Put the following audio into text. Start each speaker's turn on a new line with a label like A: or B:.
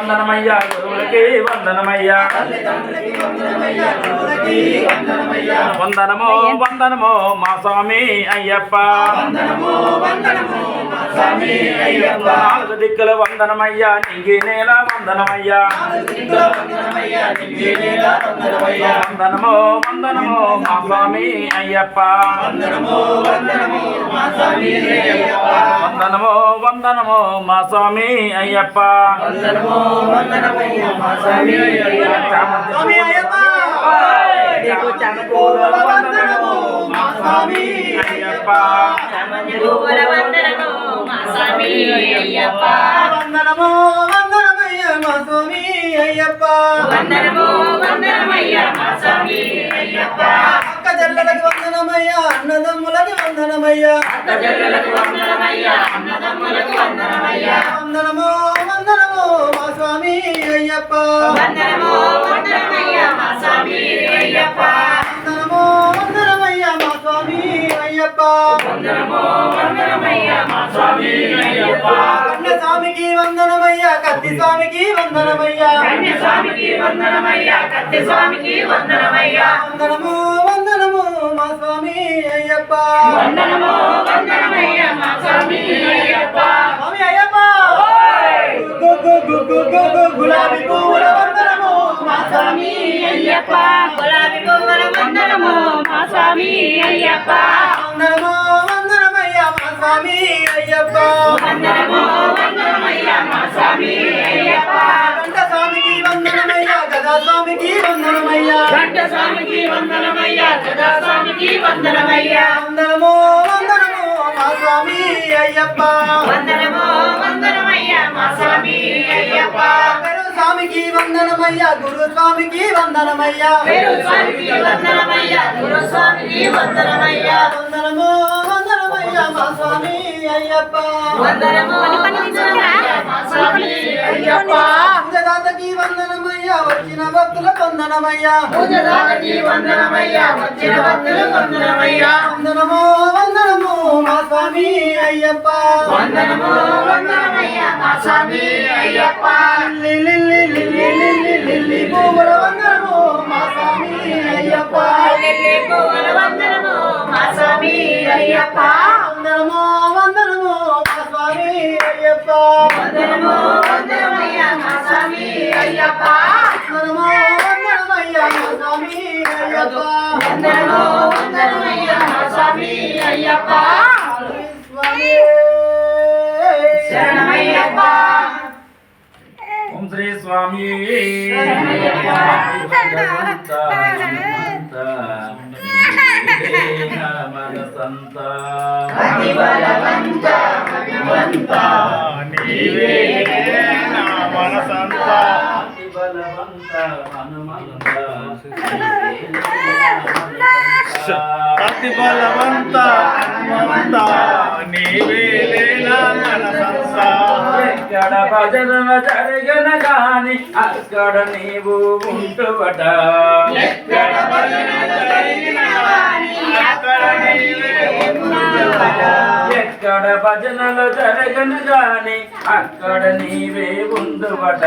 A: వందనమయ్యా గురువులకి వందనమయ్యా. వందనమో వందనమో మా స్వామి అయ్యప్ప. నాలుగు దిక్కుల వందనమయ్యా నింగి నేల వందనమయ్యా. వందనమో వందనమో మా స్వామి అయ్యప్ప. వందనమో వందనమో మా స్వామి అయ్యప్ప.
B: స్వామి అయ్యప్ప!
A: వందనమో మా స్వామి అయ్యప్ప
C: వందనము మా స్వామి అయ్యప్ప
B: వందనము వందనమయ్య మా స్వామి అయ్యప్ప
C: వందనము వందనమయ్య మా స్వామి అయ్యప్ప. అక్కజల్లులకు వందనమయ్య అన్నదమ్ములకు వందనమయ్య.
B: వందనము వందనము మా స్వామి అయ్యప్ప.
C: వందనము వందనమయ్య మా స్వామి అయ్యప్ప.
B: వందనము వందనమయ్య మా స్వామి అయ్యప్ప. కన్న స్వామికి వందనమయ్య కత్తి స్వామికి వందనమయ్య.
C: కన్య స్వామికి వందనమయ్య. కత్తి స్వామికి వందనమయ్య.
B: వందనము వందనము మా స్వామి అయ్యప్ప.
C: వందనము వందనమయ్య మా స్వామి అయ్యప్ప.
B: స్వామి అయ్యప్ప. గులాబీ పువ్వుల వందనము మా స్వామి
C: అయ్యప్ప. గులాబీ పువ్వుల వందనము మా స్వామి అయ్యప్ప.
B: వందనము వందనమయ్య మా స్వామి అయ్యప్ప.
C: వందనము వందనమయ్య మా స్వామి
B: స్వామికి వందనమయ్య.
C: గంట స్వామికి వందనమయ్య. గదా స్వామికి వందనమయ్య.
B: వందనము వందనము మా స్వామి అయ్యప్ప.
C: వందనము వందనమయ్య మా స్వామి అయ్యప్ప.
B: గురు స్వామికి వందనమయ్య గురు స్వామికి వందనమయ్య.
C: పేరు స్వామికి వందనమయ్య గురు స్వామికి వందనమయ్య.
B: వందనము వందనమయ్య మా స్వామి అయ్యప్ప.
C: వందనము వందనమయ్య
B: వచ్చిన భక్తులకు వందనమయ్య.
C: వచ్చిన భక్తులు వందనమయ్య.
B: వందనము వందనము మా స్వామి అయ్యప్ప.
C: వందనము వందనమయ్య మా Swami Ayyappa.
B: Lily lily lily lily పువ్వుల వందనము మా స్వామి అయ్యప్ప.
C: లిల్లీ పువ్వుల వందనము మా స్వామి అయ్యప్ప.
B: వందనము వందనము మా స్వామి అయ్యప్ప.
C: వందనము వందనమయ్య మా స్వామి అయ్యప్ప.
B: వందనము వందనమయ్య మా స్వామి అయ్యప్ప
C: వందనము వందనమయ్య మా స్వామి అయ్యప్ప
B: స్వామి
C: శరణమయ్యప్ప
A: ఓం శ్రీ స్వామి
C: శరణమయ్యప్ప.
A: భగవంత హనుమంత, నీవే నా మనసంత. నీవే
D: అతి బలవంత హనుమంత నీవేలేనా మనసంత
A: ఎక్కడ భజన జరిగిన గాని అక్కడ నీవు ఉంటువట.
C: ఎక్కడ భజన జరిగిన వాని
D: అక్కడ నీవే
A: ఎక్కడ భజనలు జరగను గాని అక్కడ నీవే ఉండువట.